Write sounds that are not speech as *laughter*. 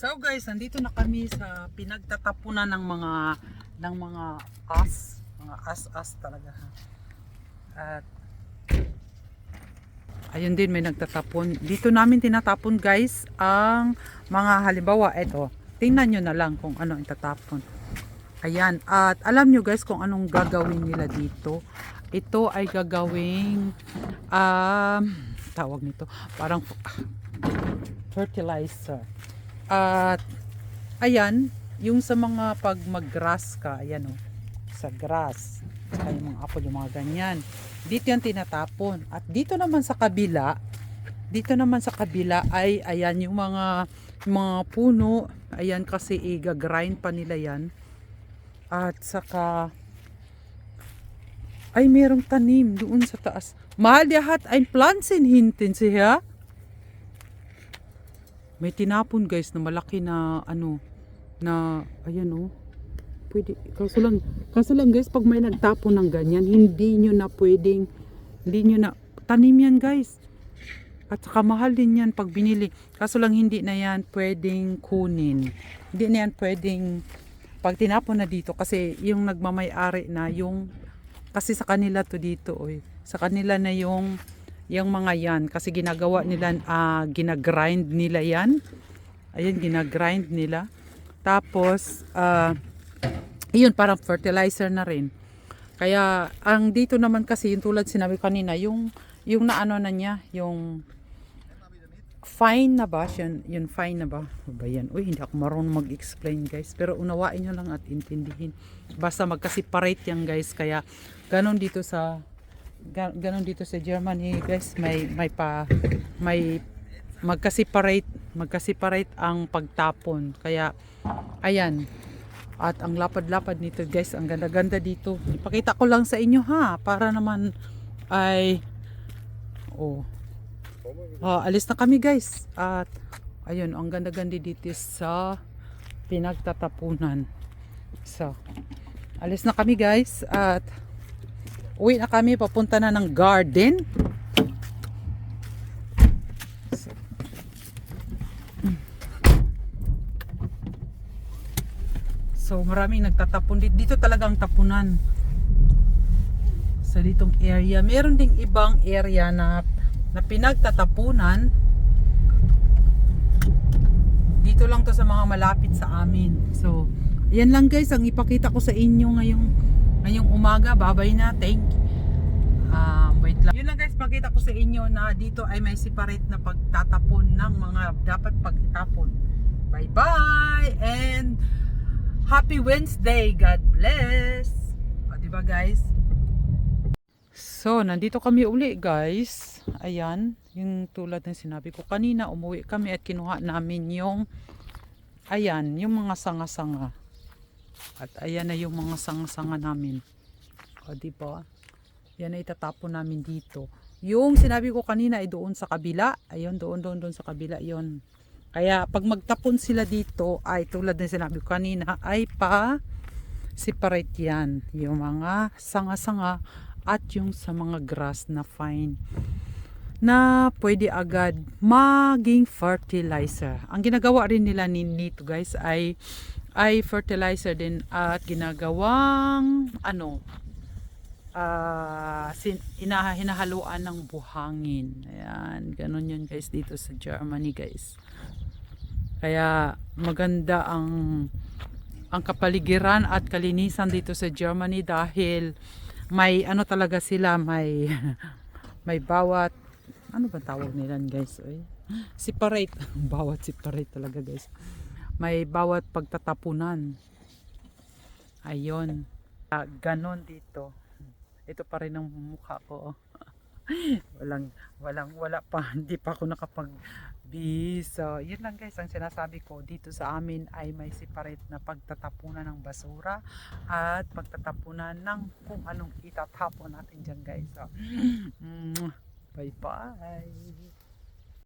So guys, nandito na kami sa pinagtatapunan ng mga ng mga as, mga as-as talaga. At ayun din may nagtatapon. Dito namin tinatapon guys ang mga halimbawa eto. Tingnan nyo na lang kung ano ang tatapon. Ayan, at alam nyo guys kung anong gagawin nila dito. Ito ay gagawing um, tawag nito, parang fertilizer. At ayan, yung sa mga pag mag-grass ka, ayan o, sa grass, saka mga apple, yung mga ganyan. Dito yan tinatapon. At dito naman sa kabila, dito naman sa kabila ay ayan yung mga mga puno, ayan kasi i-grind pa nila yan. At saka ay merong tanim doon sa taas. Mahal dihat ein Pflanzen hinten siya. May tinapon guys na malaki na ano na ayan oh. Pwede kaso lang kaso lang guys pag may nagtapon ng ganyan hindi nyo na pwedeng hindi nyo na tanim yan guys. At saka mahal din yan pag binili. Kaso lang hindi na yan pwedeng kunin. Hindi na yan pwedeng pag tinapon na dito kasi yung nagmamay-ari na yung kasi sa kanila to dito oy. Sa kanila na yung yung mga yan kasi ginagawa nila ah ginagrind nila yan. Ayun ginagrind nila. Tapos ah yun parang fertilizer na rin. Kaya ang dito naman kasi yung tulad sinabi kanina yung yung naano na niya yung fine na ba? Yun, yun fine na ba? Ano ba yan? Uy, hindi ako marunong mag-explain guys. Pero unawain nyo lang at intindihin. Basta magka-separate yan guys. Kaya ganon dito sa ga- ganon dito sa Germany guys. May, may pa, may magka-separate, magka-separate ang pagtapon. Kaya, ayan. At ang lapad-lapad nito guys, ang ganda-ganda dito. Ipakita ko lang sa inyo ha, para naman ay oh, Ah, alis na kami guys. At ayun, ang ganda-ganda dito sa pinagtatapunan. So, alis na kami guys at uwi na kami papunta na ng garden. So, maraming nagtatapon dito. Dito talaga ang tapunan. Sa ditong area. Meron ding ibang area na na pinagtatapunan dito lang to sa mga malapit sa amin so yan lang guys ang ipakita ko sa inyo ngayong ngayong umaga babay na thank you. Um, wait lang. Yun lang guys pakita ko sa inyo na dito ay may separate na pagtatapon ng mga dapat pagtapon. Bye bye and happy Wednesday. God bless. O diba guys? So, nandito kami uli guys. Ayan, yung tulad ng sinabi ko kanina, umuwi kami at kinuha namin yung ayan, yung mga sanga-sanga. At ayan na yung mga sanga-sanga namin. O, di ba? Yan ay itatapon namin dito. Yung sinabi ko kanina ay doon sa kabila. Ayun, doon, doon, doon sa kabila yon. Kaya pag magtapon sila dito ay tulad ng sinabi ko kanina ay pa separate yan. Yung mga sanga-sanga at yung sa mga grass na fine na pwede agad maging fertilizer. Ang ginagawa rin nila ni nito guys ay ay fertilizer din at ginagawang ano ah sin, ina, hinahaluan ng buhangin. Ayan, ganun yun guys dito sa Germany guys. Kaya maganda ang ang kapaligiran at kalinisan dito sa Germany dahil may ano talaga sila may *laughs* may bawat ano ba tawag nila guys oy separate *laughs* bawat separate talaga guys may bawat pagtatapunan. Ayon ah, ganon dito. Ito pa rin ang mukha ko oh. *laughs* walang walang wala pa. *laughs* Hindi pa ako nakapag so yun lang guys ang sinasabi ko. Dito sa amin ay may separate na pagtatapunan ng basura at pagtatapunan ng kung anong itatapon natin dyan guys so, bye bye